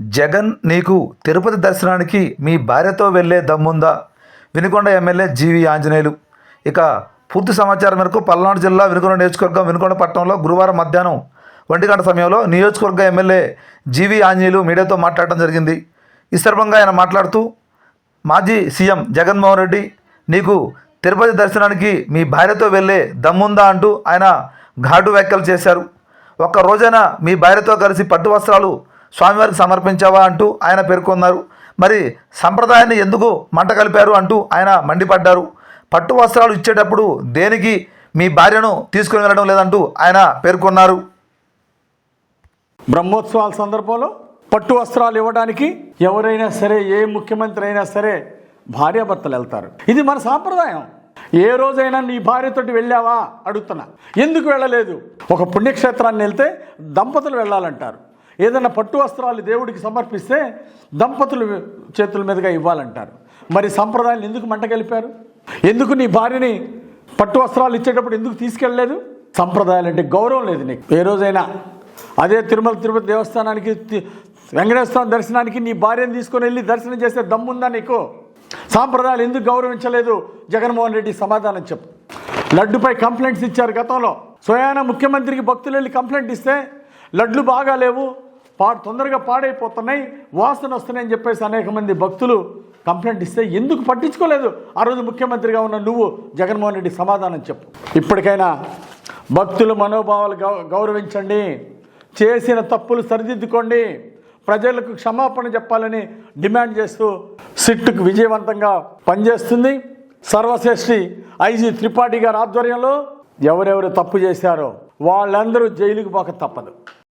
జగన్ నీకు తిరుపతి దర్శనానికి మీ భార్యతో వెళ్ళే దమ్ముందా? Vinukonda MLA GV Anjaneyulu. ఇక పూర్తి సమాచారం మేరకు పల్నాడు జిల్లా వినుకొండ నియోజకవర్గం వినుకొండ పట్టణంలో గురువారం మధ్యాహ్నం ఒంటి గంట సమయంలో నియోజకవర్గ ఎమ్మెల్యే జీవి ఆంజనేయులు మీడియాతో మాట్లాడటం జరిగింది. ఈ సందర్భంగా ఆయన మాట్లాడుతూ మాజీ సీఎం జగన్మోహన్ రెడ్డి నీకు తిరుపతి దర్శనానికి మీ భార్యతో వెళ్ళే దమ్ముందా? అంటూ ఆయన ఘాటు వ్యాఖ్యలు చేశారు. ఒక్క రోజైనా మీ భార్యతో కలిసి పట్టు వస్త్రాలు స్వామివారికి సమర్పించావా అంటూ ఆయన పేర్కొన్నారు. మరి సంప్రదాయాన్ని ఎందుకు మంట కలిపారు అంటూ ఆయన మండిపడ్డారు. పట్టు వస్త్రాలు ఇచ్చేటప్పుడు దేనికి మీ భార్యను తీసుకుని వెళ్ళడం లేదంటూ ఆయన పేర్కొన్నారు. బ్రహ్మోత్సవాల సందర్భంలో పట్టు వస్త్రాలు ఇవ్వడానికి ఎవరైనా సరే ఏ ముఖ్యమంత్రి అయినా సరే భార్యాభర్తలు వెళ్తారు. ఇది మన సాంప్రదాయం. ఏ రోజైనా నీ భార్యతోటి వెళ్ళావా? అడుగుతున్నా. ఎందుకు వెళ్ళలేదు? ఒక పుణ్యక్షేత్రాన్ని వెళ్తే దంపతులు వెళ్ళాలంటారు. ఏదైనా పట్టు వస్త్రాలు దేవుడికి సమర్పిస్తే దంపతులు చేతుల మీదుగా ఇవ్వాలంటారు. మరి సంప్రదాయాలు ఎందుకు మంట కలిపారు ఎందుకు నీ భార్యని పట్టు వస్త్రాలు ఇచ్చేటప్పుడు ఎందుకు తీసుకెళ్ళలేదు? సంప్రదాయాలు అంటే గౌరవం లేదు నీకు. ఏ రోజైనా అదే తిరుమల తిరుపతి దేవస్థానానికి తి- వెంకటేశ్వర స్వామి దర్శనానికి నీ భార్యను తీసుకొని వెళ్ళి దర్శనం చేసే దమ్ముందా నీకు? సాంప్రదాయాలు ఎందుకు గౌరవించలేదు? జగన్మోహన్ రెడ్డి సమాధానం చెప్పు. లడ్డుపై కంప్లైంట్స్ ఇచ్చారు గతంలో. స్వయాన ముఖ్యమంత్రికి భక్తులు వెళ్ళి కంప్లైంట్ ఇస్తే లడ్లు బాగా పాడు పా తొందరగా పాడైపోతున్నాయి వాసన వస్తున్నాయని చెప్పేసి అనేక మంది భక్తులు కంప్లైంట్ ఇస్తే ఎందుకు పట్టించుకోలేదు? ఆ రోజు ముఖ్యమంత్రిగా ఉన్న నువ్వు జగన్మోహన్ రెడ్డి సమాధానం చెప్పు. ఇప్పటికైనా భక్తుల మనోభావాలు గౌ గౌరవించండి. చేసిన తప్పులు సరిదిద్దుకోండి. ప్రజలకు క్షమాపణ చెప్పాలని డిమాండ్ చేస్తూ సిట్టుకు విజయవంతంగా పనిచేస్తుంది. సర్వశ్రేష్ఠి ఐజీ త్రిపాఠి గారి ఆధ్వర్యంలో ఎవరెవరు తప్పు చేశారో వాళ్ళందరూ జైలుకు పోక తప్పదు.